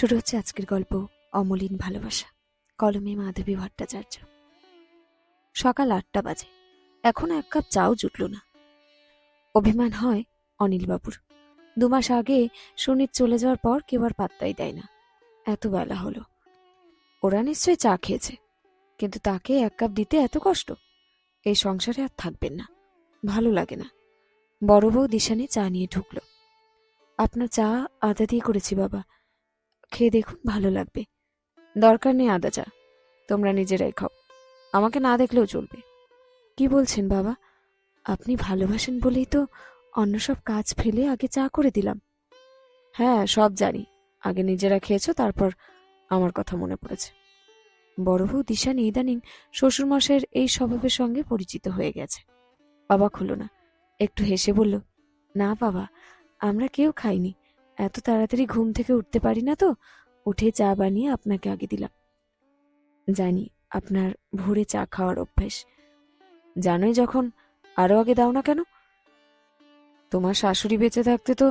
শুরু হচ্ছে আজকের গল্প, অমলিন ভালোবাসা, কলমে মাধবী ভট্টাচার্য। সকাল আটটা বাজে। এখনও এক কাপ চাও জুটল না। অভিমান হয় অনিলবাবুর। দু মাস আগে সুনীত চলে যাওয়ার পর কেউ আর পাত্তাই দেয় না। এত বেলা হলো। ওরা নিশ্চয়ই চা খেয়েছে, কিন্তু তাকে এক কাপ দিতে এত কষ্ট? এই সংসারে আর থাকবেন না। ভালো লাগে না। বড় বউ দিশানি চা নিয়ে ঢুকলো। আপনার চা আদা দিয়ে করেছি বাবা। খেয়ে দেখুন ভালো লাগবে। দরকার নেই আদা চা। তোমরা নিজেরাই খাও। আমাকে না দেখলেও চলবে। কি বলছেন বাবা? আপনি ভালোবাসেন বলেই তো অন্য সব কাজ ফেলে আগে চা করে দিলাম। হ্যাঁ সব জানি। আগে নিজেরা খেয়েছো, তারপর আমার কথা মনে পড়েছে। বড় বউ দিশানি ইদানিং শ্বশুরমশাইয়ের এই স্বভাবের সঙ্গে পরিচিত হয়ে গেছে। অবাক হলো না। একটু হেসে বলল, না বাবা, আমরা কেউ খাইনি। এত তাড়াতাড়ি ঘুম থেকে উঠতে পারি না তো, উঠে চা বানিয়ে আপনাকে আগে দিলাম। জানি আপনার ভোরে চা খাওয়ার অভ্যেস। জানোই যখন আরও আগে দাও না কেন? তোমার শাশুড়ি বেঁচে থাকতে তো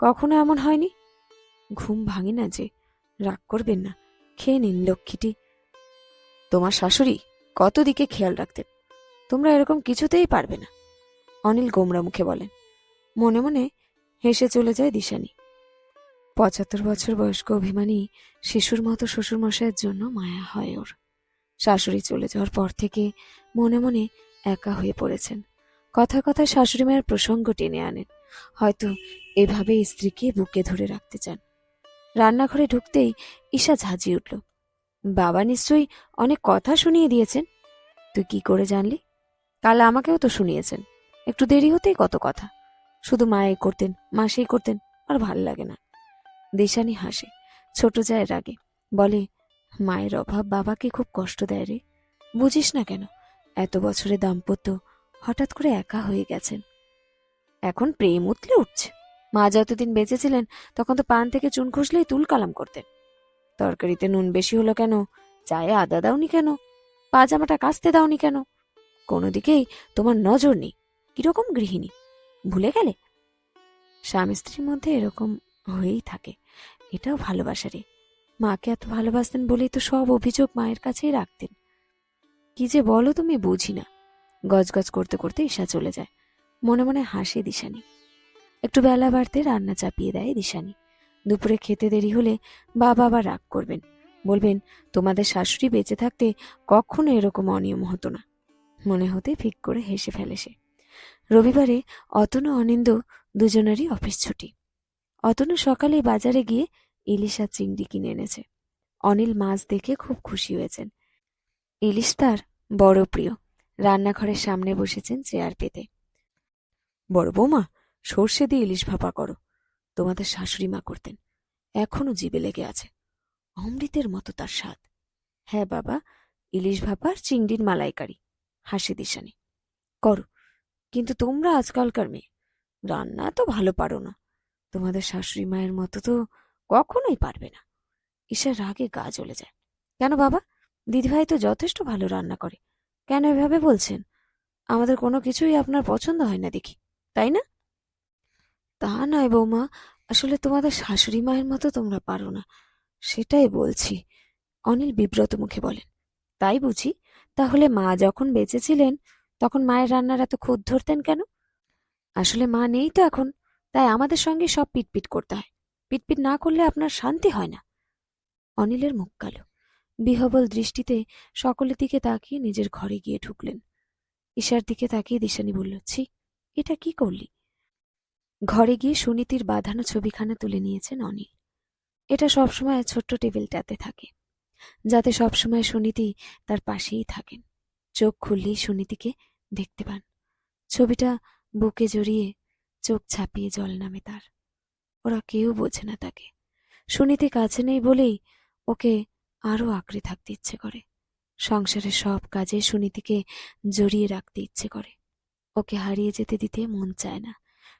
কখনো এমন হয়নি? ঘুম ভাঙে না যে, রাগ করবেন না, খেয়ে নিন লক্ষ্মীটি। তোমার শাশুড়ি কত দিকে খেয়াল রাখতেন? তোমরা এরকম কিছুতেই পারবে না, অনিল গোমরা মুখে বলেন। মনে মনে হেসে চলে যায় দিশানি। পঁচাত্তর বছর বয়স্ক অভিমানী শিশুর মতো শ্বশুরমশাইয়ের জন্য মায়া হয় ওর। শাশুড়ি চলে যাওয়ার পর থেকে মনে মনে একা হয়ে পড়েছেন। কথা কথা শাশুড়ি মায়ের প্রসঙ্গ টেনে আনেন। হয়তো এভাবে স্ত্রীকে বুকে ধরে রাখতে চান। রান্নাঘরে ঢুকতেই ঈশা ঝাঁঝিয়ে উঠল, বাবা নিশ্চয়ই অনেক কথা শুনিয়ে দিয়েছেন। তুই কি করে জানলি? কাল আমাকেও তো শুনিয়েছেন। একটু দেরি হতেই কত কথা। শুধু মায়ে করতেন, মাসেই করতেন, আর ভালো লাগে না। দেশানি হাসে, ছোট যায় রাগে। বলে, মায়ের অভাব বাবাকে খুব কষ্ট দেয় রে। বুঝিস না কেন, এত বছরে দাম্পত্য হঠাৎ করে একা হয়ে গেছেন। এখন প্রেম উতলে উঠছে। মা যতদিন বেঁচেছিলেন, তখন তো পান থেকে চুন খুসলেই তুল কালাম করতেন। তরকারিতে নুন বেশি হলো কেন? চায়ে আদা দাওনি কেন? পাজামাটা কাচতে দাওনি কেন? কোনো দিকেই তোমার নজর নেই। কীরকম গৃহিণী? ভুলে গেলে? স্বামী স্ত্রীর মধ্যে এরকম হয়েই থাকে। এটাও ভালোবাসা রে। মাকে এত ভালোবাসতেন বলেই তো সব অভিযোগ মায়ের কাছেই রাখতেন। কি যে বলো তুমি, বুঝি না। গজগজ করতে করতে ঈশা চলে যায়। মনে মনে হাসে দিশানি। একটু বেলা বাড়তে রান্না চাপিয়ে দেয় দিশানি। দুপুরে খেতে দেরি হলে বাবা আবার রাগ করবেন। বলবেন, তোমাদের শাশুড়ি বেঁচে থাকতে কখনো এরকম অনিয়ম হতো না। মনে হতে ফিক করে হেসে ফেলে সে। রবিবারে অতনু অনিন্দ দুজনেরই অফিস ছুটি। অতনু সকালে বাজারে গিয়ে ইলিশ আর চিংড়ি কিনে এনেছে। অনিল মাছ দেখে খুব খুশি হয়েছেন। ইলিশ তার বড় প্রিয়। রান্নাঘরের সামনে বসেছেন চেয়ার পেতে। বড় বৌমা, সর্ষে দিয়ে ইলিশ ভাপা করো। তোমাদের শাশুড়ি মা করতেন। এখনও জিবে লেগে আছে। অমৃতের মতো তার স্বাদ। হ্যাঁ বাবা, ইলিশ ভাপা আর চিংড়ির মালাইকারি। হাসি দিশানি। করো। কিন্তু তোমরা আজকালকার মেয়ে। রান্না তো ভালো পারো না। তোমাদের শাশুড়ি মায়ের মতো তো কখনোই পারবে না। ঈশার রাগে গা জ্বলে যায়। কেন বাবা? দিদিভাই তো যথেষ্ট ভালো রান্না করে। কেন এভাবে বলছেন? আমাদের কোনো কিছুই আপনার পছন্দ হয় না দেখি, তাই না? তা নয় বৌমা, আসলে তোমাদের শাশুড়ি মায়ের মতো তোমরা পারো না, সেটাই বলছি। অনিল বিব্রত মুখে বলেন, তাই বুঝি? তাহলে মা যখন বেঁচে ছিলেন, তখন মায়ের রান্নার এত খুদ ধরতেন কেন? আসলে মা নেই তো এখন। তাই আমাদের সঙ্গে সব পিটপিট করতে হয়। পিটপিট না করলে আপনার শান্তি হয় না। অনিলের মুখ কালো। বিহবল দৃষ্টিতে সকলের দিকে তাকিয়ে নিজের ঘরে গিয়ে ঢুকলেন। ঈশার দিকে তাকিয়ে দিশানি বলল, ছি, এটা কি করলি? ঘরে গিয়ে সুনীতির বাঁধানো ছবিখানা তুলে নিয়েছেন অনিল। এটা সবসময় ছোট্ট টেবিলটাতে থাকে, যাতে সবসময় সুনীতি তার পাশেই থাকেন। চোখ খুললেই সুনীতিকে দেখতে পান। ছবিটা বুকে জড়িয়ে চোখ ছাপিয়ে জল নামে তার। ওরা কেউ বোঝে না তাকে। সুনীতি কাছে নেই বলেই ওকে আরও আঁকড়ে থাকতে ইচ্ছে করে। সংসারের সব কাজে সুনীতিকে জড়িয়ে রাখতে ইচ্ছে করে। ওকে হারিয়ে যেতে দিতে মন চায় না।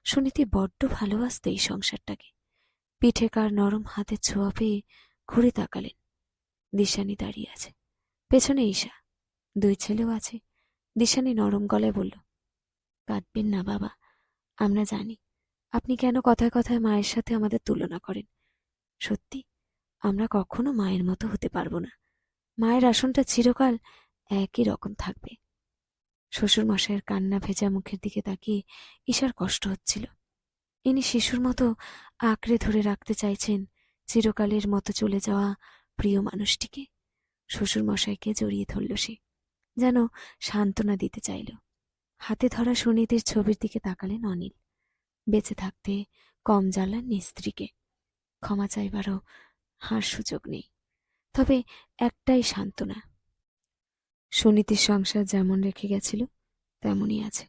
সুনীতি বড্ড ভালোবাসত এই সংসারটাকে। পিঠে কার নরম হাতে ছোঁয়া পেয়ে ঘুরে তাকালেন। দিশানি দাঁড়িয়ে আছে। পেছনে ঈশা। দুই ছেলেও আছে। দিশানি নরম গলায় বলল, কাঁদবেন না বাবা। আমরা জানি, আপনি কেন কথায় কথায় মায়ের সাথে আমাদের তুলনা করেন। সত্যি, আমরা কখনো মায়ের মতো হতে পারব না। মায়ের আসনটা চিরকাল একই রকম থাকবে। শ্বশুর মশাইয়ের কান্না ভেজা মুখের দিকে তাকিয়ে ঈশার কষ্ট হচ্ছিল। ইনি শিশুর মতো আঁকড়ে ধরে রাখতে চাইছেন চিরকালের মতো চলে যাওয়া প্রিয় মানুষটিকে। শ্বশুর মশাইকে জড়িয়ে ধরল সে, যেন সান্ত্বনা দিতে চাইল। হাতে ধরা সুনীতির ছবির দিকে তাকালেন অনিল। বেঁচে থাকতে কম জ্বালান স্ত্রীকে। ক্ষমা চাইবারও হার সুযোগ নেই। তবে একটাই সান্ত্বনা। সুনীতির সংসার যেমন রেখে গেছিল, তেমনই আছে।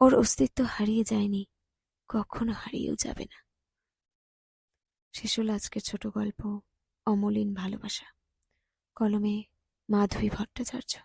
ওর অস্তিত্ব হারিয়ে যায়নি, কখনো হারিয়েও যাবে না। শেষ হল আজকের ছোট গল্প, অমলিন ভালোবাসা। কলমে মাধবী ভট্টাচার্য।